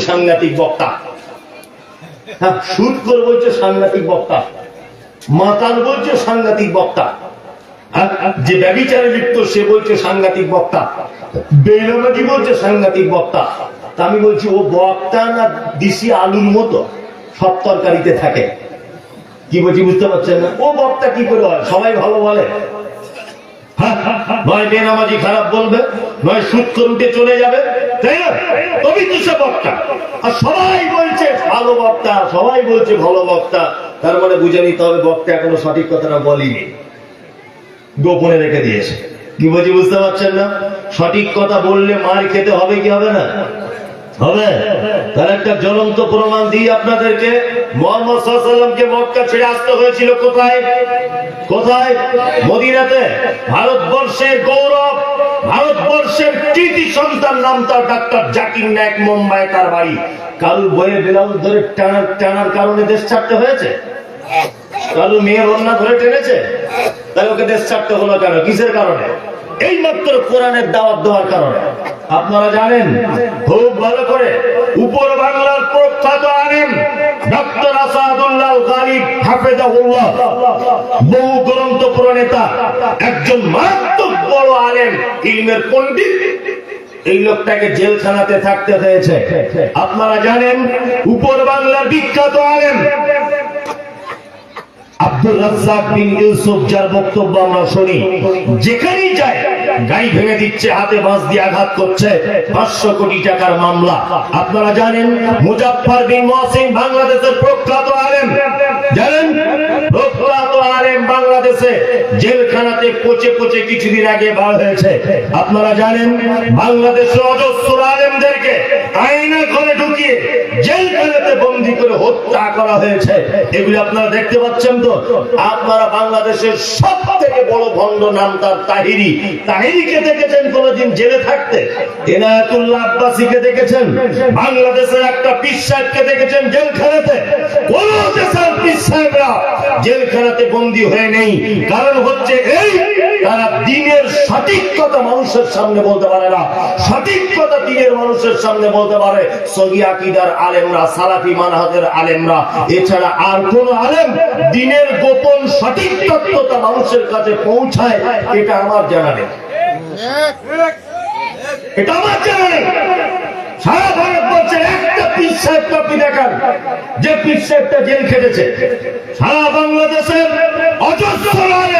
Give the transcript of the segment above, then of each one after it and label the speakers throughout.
Speaker 1: সাংঘাতিক বক্তা। হ্যাঁ সুদ করে বলছে সাংঘাতিক বক্তা। মাতাল বলছে সাংঘাতিক বক্তা। হ্যাঁ, যে ব্যবিচারে লিপ্ত সে বলছে সাংঘাতিক বক্তা। বেনামাজি বলছে সাংঘাতিক বক্তা। তা আমি বলছি ও বক্তা না দিশি আলুর মতো? সব তরকারিতে থাকে। কি বলছি বুঝতে পারছেন না? ও বক্তা কি করে হয়? সবাই ভালো বলে। হ্যাঁ, নয় বেনামাজি খারাপ বলবে নয় সুদ উঠে চলে যাবে। তাই না? তো সে বক্তা। আর সবাই বলছে, ভালো বক্তা, সবাই বলছে ভালো বক্তা। তার মানে বুঝে নিতে হবে, বক্তা এখনও সঠিক কথাটা বলিনি। গোপনে রেখে দিয়েছে। কি বলছি বুঝতে পারছেন না? সঠিক কথা বললে মার খেতে হবে কি হবে না? হবে? তার একটা জ্বলন্ত প্রমাণ দিই আপনাদেরকে। মোহাম্মদ মক্কা ছেড়ে আসতে হয়েছিল কোথায়? কোথায়? মদিনাতে। ভারতবর্ষের গৌরব। ভারতবর্ষের কৃতি সন্তান নাম তার ডাক্তার জাকির নায়ক, মুম্বাই তার বাড়ি। কাল বয়ে ব্লাউজ ধরে টানার টানার কারণে দেশ ছাড়তে হয়েছে? কালু মেয়ের অন্যা ধরে টেনেছে? তাই ওকে দেশ ছাড়তে হলো কেন? কিসের কারণে? এই মাত্র কোরআনের দাওয়াত দেওয়ার কারণে। আপনারা জানেন, খুব ভালো করে উপর বাংলার প্রখ্যাত আলেম ডক্টর আসাদুল্লাহ গালিব হাফেজাহুল্লাহ, বহু গ্রন্থ প্রণেতা, একজন মারাত্মক বড় আলেম, ইলমের পণ্ডিত। এই লোকটাকে জেলখানাতে থাকতে হয়েছে। আপনারা জানেন, উপর বাংলার বিখ্যাত আলেম আব্দুল রাজ্জাক বিন ইউসুফ, যার বক্তব্য আমরা শুনি, যেখানেই যায় গাড়ি ভেঙে দিচ্ছে, হাতে বাঁশ দিয়ে আঘাত করছে। পাঁচশো কোটি টাকার মামলা। আপনারা জানেন, মুজাফফর বিন মহসিন বাংলাদেশের প্রখ্যাত আলেম। জানেন? আপনারা জানেন, বাংলাদেশের অজস্র আলেমদেরকে আইনা ঘরে ঢুকিয়ে জেলখানাতে বন্দি করে হত্যা করা হয়েছে। এগুলি আপনারা দেখতে পাচ্ছেন তো? আপনারা বাংলাদেশের সব থেকে বড় ভণ্ড নাম তার তাহিরি। তাহিরিকে দেখেছেন কোনদিন জেলে থাকতে? এনায়তুল্লাহ আব্বাসীকে দেখেছেন? বাংলাদেশের একটা পীর সাহেবকে দেখেছেন জেলখানাতে? কোন দেশের পীর সাহেবরা জেলখানাতে বন্দী হয়ে নেই। কারণ হচ্ছে এই, তারা দিনের সঠিক কথা মানুষের সামনে বলতে পারে না। সঠিক কথা দিনের মানুষের সামনে বলতে পারে। সহি আকিদার আলেমরা, সালাফি মানহাজের আলেমরা। এছাড়া আর কোন আলেম দিনের গোপন সঠিক তত্ত্বতা মানুষের কাছে পৌঁছায়, এটা আমার জানা নেই। এটা আমার জানা নেই। সারা ভারতবর্ষের একটা পীর সাহেবকে আপনি দেখান, যে পীর সাহেবটা জেল খেটেছে। সারা বাংলাদেশের অজস্র আলেম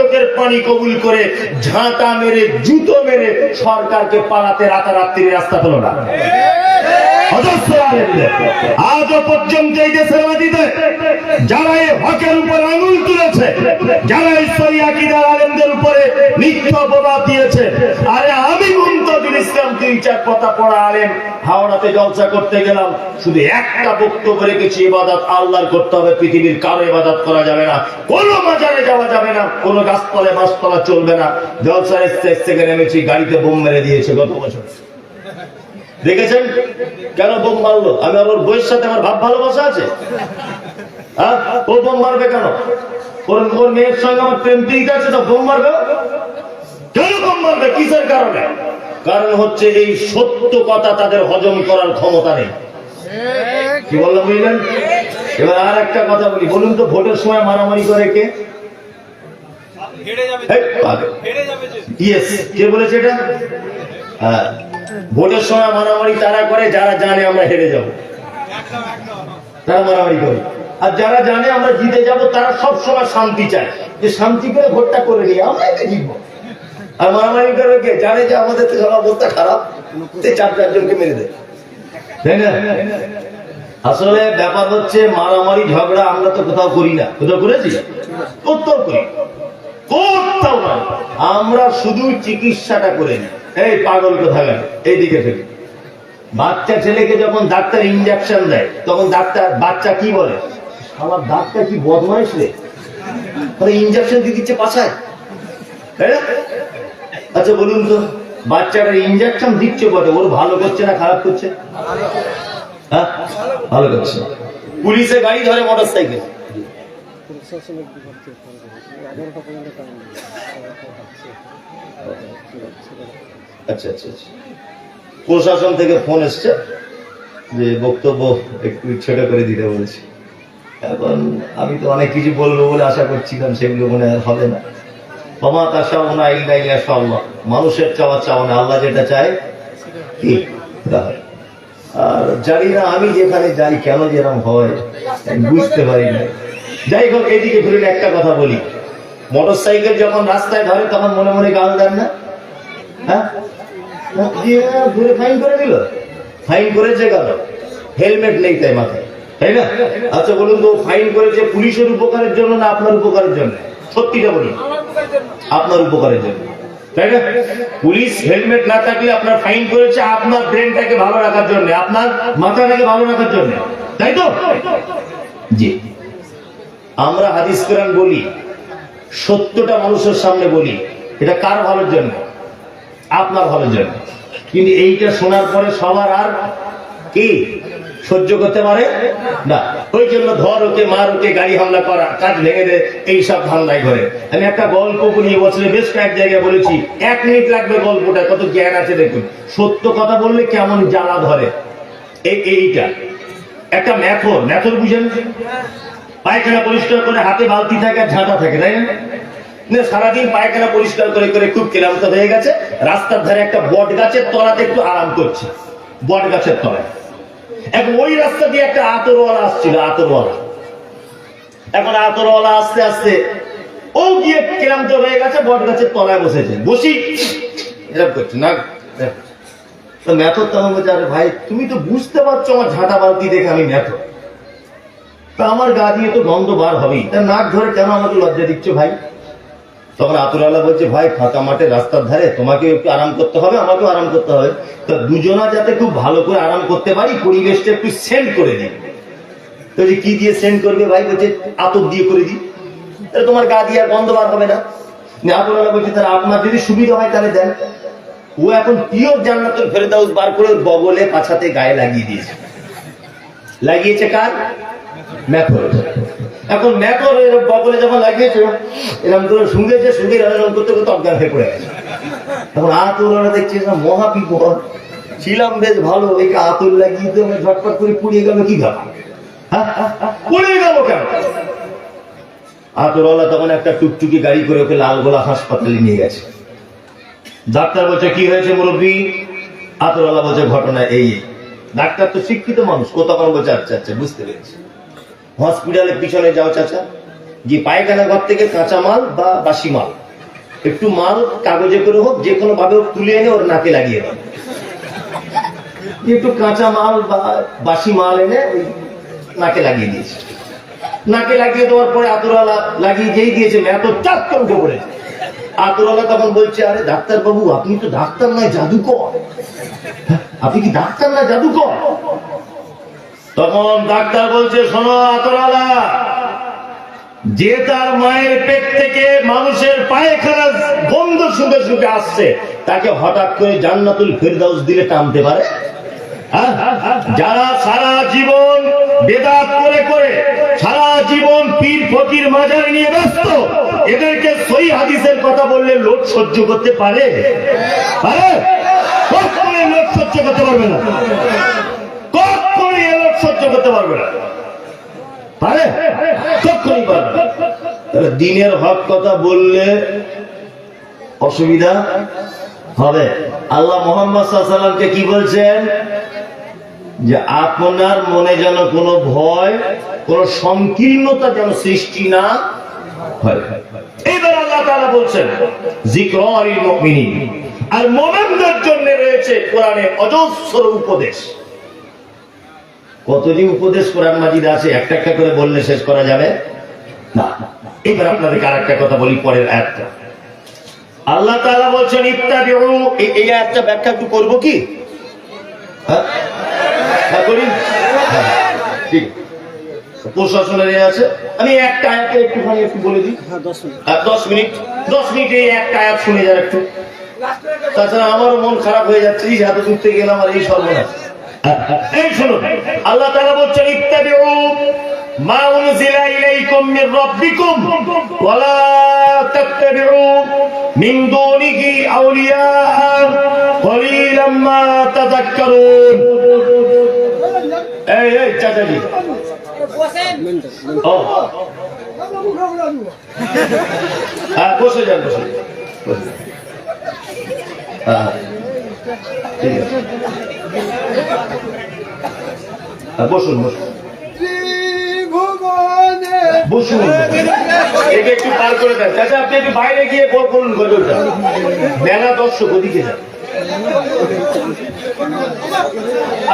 Speaker 1: চোখের পানি কবুল করে ঝাঁটা মেরে, জুতো মেরে সরকারকে পালাতে রাতারাত্রি রাস্তা পেল না। যারা হকের উপর আলেমদের উপরে মিথ্য প্রভাব দিয়েছে, আরে আমি ইসলাম তিন চার কথা পড়া আলেম, হাওড়াতে জলসা করতে গেলাম, শুধু একটা বক্তব্য রেখেছি, ইবাদত আল্লাহর করতে হবে, পৃথিবীর কারও ইবাদত করা যাবে না, কোনো বাজারে যাওয়া যাবে না, কোনো গাছতলে মাছতলা চলবে না। জলসার স্টেজ থেকে নেমেছি, গাড়িতে বোম মেরে দিয়েছে গত বছর। দেখেছেন? কেন বোম মারলো? আমি আর ওর বইয়ের সাথে আমার ভাব ভালোবাসা আছে? হ্যাঁ? ও বোম মারবে কেন? ওর ওর মেয়ের সঙ্গে আমার প্রেম প্রীত আছে তো বোম মারবে? কেন বোম মারবে? কিসের কারণে? কারণ হচ্ছে এই সত্য কথা তাদের হজম করার ক্ষমতা নেই। কি বললাম বুঝলেন? এবার আর একটা কথা বলি, বলুন তো ভোটের সময় মারামারি করে কে? বলেছে এটা? হ্যাঁ। ভোটের সময় মারামারি তারা করে, যারা জানে আমরা হেরে তারা মারামারি করে। আর যারা জানে আমরা জিতে যাব, তারা শান্তি চায়। যে শান্তি করে ভোটটা করে নিই আমরা জিতবো। আর মারামারি করবে কে? জানে যে আমাদের তো সব অবস্থা খারাপ। চার চারজনকে মেরে দেয় তাই না? আসলে ব্যাপার হচ্ছে মারামারি, ঝগড়া আমরা তো কোথাও করি না। কোথাও করেছি? কোথাও করি। কোথাও না। আমরা শুধু চিকিৎসাটা করে নিই। এই পাগল কোথায় এইদিকে থেকে বাচ্চা ছেলেকে যখন ডাক্তার ইঞ্জেকশন দেয়, তখন ডাক্তার, বাচ্চা কি বলে? আমার ডাক্তার কি বদমাইশ রে? মানে ইঞ্জেকশন দিয়ে দিচ্ছে পাশায় না? আচ্ছা বলুন তো বাচ্চাটার ইঞ্জেকশন দিচ্ছে বটে ওর ভালো করছে না খারাপ করছে? হ্যাঁ? ভালো করছে। পুলিশে গাড়ি ধরে মোটর সাইকেল আচ্ছা আচ্ছা আচ্ছা। প্রশাসন থেকে ফোন এসছে যে বক্তব্য একটু ছোট করে দিতে বলেছি। এখন আমি তো অনেক কিছু বলব বলে আশা করছিলাম সেগুলো মনে হয় হবে না। মানুষের চাওয়া চাওয়া না, আল্লাহ যেটা চায়, কি? আর জানি না আমি যেখানে যাই, কেন যেরকম হয় বুঝতে পারি না। যাই হোক এদিকে ফিরে একটা কথা বলি। মোটর সাইকেল যখন রাস্তায় ধরে, তখন মনে মনে গাল দেন না? হ্যাঁ? ঘুরে ফাইন করে ফাইন করেছে হেলমেট নেই তাই তাই না? আচ্ছা বলুন তো ফাইন করেছে পুলিশের উপকারের জন্য না আপনার উপকারের জন্য? সত্যিটা বলুন। আপনার উপকারের জন্য তাই না? পুলিশ হেলমেট না থাকলে আপনার ফাইন করেছে আপনার ব্রেনটাকে ভালো রাখার জন্য, আপনার মাথাটাকে ভালো রাখার জন্য। তাই তো? জি। আমরা হাদিস কোরআন বলি, সত্যটা মানুষের সামনে বলি, এটা কার ভালোর জন্য? আপনার ভালোর জন্য। কিন্তু এইটা শোনার পরে সবার আর কি সহ্য করতে পারে? না। ওই জন্য ধর ওকে মার ওকে গাড়ি হামলা করা কাজ ভেঙে দে এইসব ধান্দায় করে আমি একটা গল্প নিয়ে বছরে বেশ কয়েক জায়গায় বলেছি এক মিনিট লাগবে গল্পটা কত জ্ঞান আছে দেখুন। সত্য কথা বললে কেমন জ্বালা ধরে? এই এইটা। একটা ম্যাথর ম্যাথর বুঝেন? পায়খানা পরিষ্কার করে হাতে বালতি থাকে আর ঝাঁটা থাকে তাই না, সারাদিন পায়খানা পরিষ্কার করে করে খুব ক্লান্ত হয়ে গেছে রাস্তার ধারে একটা বট গাছের তলাতে একটু আরাম করছে। বট গাছের তলায়। এখন ওই রাস্তা দিয়ে একটা আতরওয়ালা আসছিল আতরওয়ালা। এখন আতরওয়ালা আস্তে আস্তে ও গিয়ে ক্লান্ত হয়ে গেছে বট গাছের তলায় বসেছে। বসি। এরকম করছে না তো ম্যাথর তখন বলছে আরে ভাই তুমি তো বুঝতে পারছ আমার ঝাঁটা বালতি দেখে আমি ম্যাথর তা আমার গা দিয়ে তো গন্ধ বার হবেই। তা নাক ধরে কেন আমাকে লজ্জা দিচ্ছ ভাই? তখন আতুরাল্লাহ বলছে, ভাই, ফাঁকা মাঠে রাস্তার ধারে তোমাকে একটু আরাম করতে হবে, আমাকেও আরাম করতে হবে। তা দুজনা যাতে খুব ভালো করে আরাম করতে পারি, পরিবেশটা একটু সেন্ড করে দিই। তো যে কি দিয়ে সেন্ড করবে ভাই? বলছে আতর দিয়ে করে দিই। তাহলে তোমার গা দিয়ে আর গন্ধ বার হবে না। আতুরাল্লাহ বলছে, তাহলে আপনার যদি সুবিধা হয় তাহলে দেন। ও এখন পিওর জান্নাতুল ফেরদাউস বার করে বগলে পাছাতে গায়ে লাগিয়ে দিয়েছে। লাগিয়েছে কার? ম্যাথর এখন ম্যাথর এরকম বগলে যখন লাগিয়েছে এরকম করে শুঙ্গেছে শুঙ্গে এরকম করতে করতে অজ্ঞান হয়ে পড়ে গেছে। এখন আতুর ওরা দেখছে না মহা বিপদ ছিলাম বেশ ভালো একে আতুর লাগিয়ে দিয়ে আমি ঝটপট করে পুড়িয়ে গেল কি ব্যাপার হ্যাঁ? পুড়িয়ে গেল কেন? আতুরওয়ালা তখন একটা টুকটুকি গাড়ি করে ওকে লালগোলা হাসপাতালে নিয়ে গেছে। ডাক্তার বলছে কি হয়েছে মুরব্বী? আতরওয়ালা বলছে ঘটনা এই। এই। ডাক্তার তো শিক্ষিত মানুষ কোথাও বলছে আচ্ছা আচ্ছা বুঝতে পেরেছি। হসপিটালের পিছনে যাও চাচা। যে পায়খানা ঘর থেকে কাঁচা মাল বা বাসি মাল। একটু মাল কাগজে করে হোক যে কোনো ভাবে তুলে এনে ওর নাকে লাগিয়ে দাও। একটু কাঁচা মাল বা বাসি মাল এনে ওই নাকে লাগিয়ে দিয়েছে। নাকে লাগিয়ে দেওয়ার পরে আতুরওয়ালা লাগিয়ে যেই দিয়েছে এত চাপ করে উঠে পড়েছে। আতুরওয়ালা তখন বলছে আরে ডাক্তার বাবু আপনি তো ডাক্তার নয় জাদুকর। হ্যাঁ, আপনি কি ডাক্তার না জাদুকর? তখন ডাক্তার বলছে, শোনো আতরওয়ালা যে তার মায়ের পেট থেকে মানুষের পায়খানা গন্ধ শুকে শুকে আসছে, তাকে হঠাৎ করে জান্নাতুল ফেরদাউস দিলে টানতে পারে? হ্যাঁ? যারা সারা জীবন বেদাত করে করে, সারা জীবন পীর ফকির মাজার নিয়ে ব্যস্ত, এদেরকে সই হাদিসের কথা বললে লোক সহ্য করতে পারে? পারে? লোক সহ্য করতে পারবে না। সহ্য করতে পারবে না। পারে? কখনই পারবে। তাহলে দিনের হক কথা বললে অসুবিধা হবে। আল্লাহ মোহাম্মদ কি বলছেন? যে আপনার মনে যেন কোনো ভয়, কোনো সংকীর্ণতা যেন সৃষ্টি না হয়। এবার আল্লাহ তাআলা বলছেন জিক্রিল মুমিনিন। আর মুমিনদের জন্য রয়েছে কোরআনে অজস্র উপদেশ। কত যে উপদেশ কোরআন মাজিদে আছে? একটা একটা করে বললে শেষ করা যাবে? না। এবার আপনাদেরকে আর একটা কথা বলি পরের আয়াতটা। আল্লাহ তাআলা বলছেন ইত্তাবিউ এই আয়াতটা ব্যাখ্যা একটু করব কি? হ্যাঁ? হ্যাঁ করি? হ্যাঁ, ঠিক। প্রশাসনের আছে। আমি একটা আয়াতে একটুখানি একটু বলে দিই।
Speaker 2: হ্যাঁ দশ মিনিট।
Speaker 1: আর দশ মিনিট। মিনিটে এই একটা আয়াত শুনে যান একটু। তাছাড়া আমারও মন খারাপ হয়ে যাচ্ছে। এই দূর থেকে গেলাম আর এই সর্বনাশ। এই শুনুন, আল্লাহ তাআলা বলছেন, ইত্তাবিউ মা উনজিলা ইলাইকুম মির রাব্বিকুম ওয়া লা তাত্তাবিউ মিন দুনিহি আউলিয়া কলিলাম মা তাযাক্কারুন। চাচাজি বসুন বসুন। বসুন। একে একটু পার করে দেন। চাচা, আপনি একটু বাইরে গিয়ে বল বলুন গজলটা। মেলা দর্শক ওদিকে যান।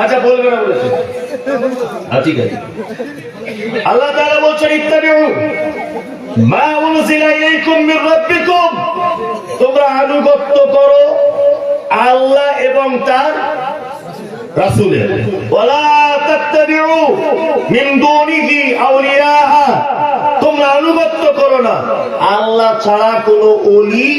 Speaker 1: আচ্ছা বলবে না বলেছেন হ্যাঁ ঠিক আছে। আল্লাহ তাআলা বলছেন, ইত্তাবিউ মা উনজিলা ইলাইকুম মির রাব্বিকুম। তোমরা আনুগত্য করো। আল্লাহ এবং তার রাসূলের। ওয়ালা তাত্তাবিউ মিন দুনিহি আউলিয়া তোমরা আনুগত্য করো না। আল্লাহ ছাড়া কোনো ওলি